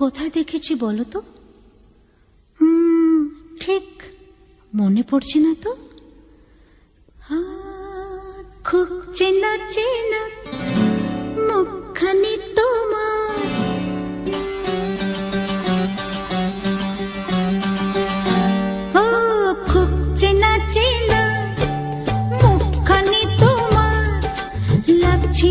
কোথায় দেখেছি বলো তো? ঠিক মনে পড়ছে না তো? খুব চেনা চেনা মুখানি তোমার। ও চেনা চেনা লাগছে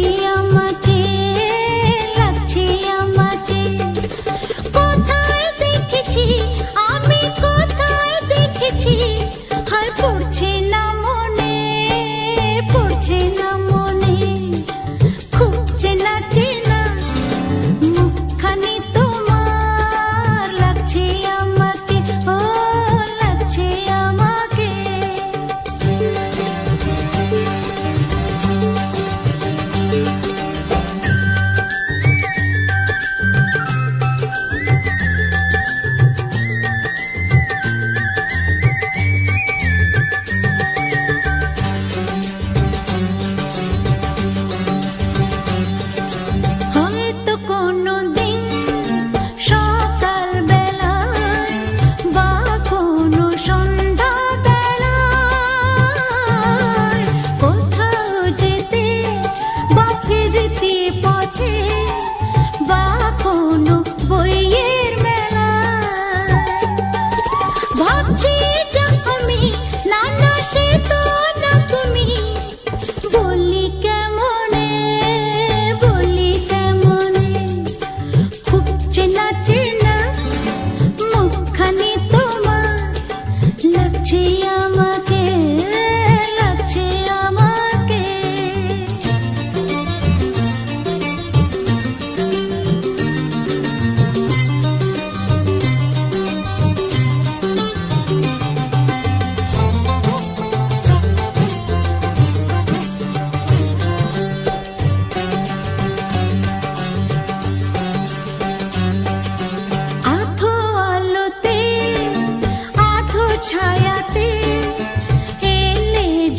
ছায়াতে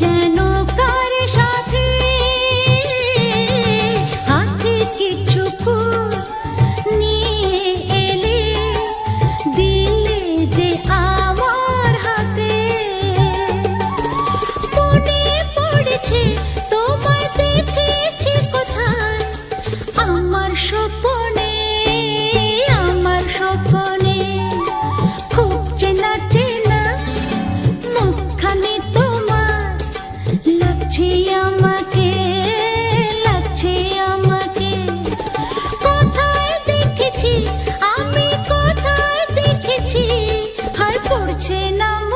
যেন কার নিয়ে দিলে যে আমার আমার ছড়ছে না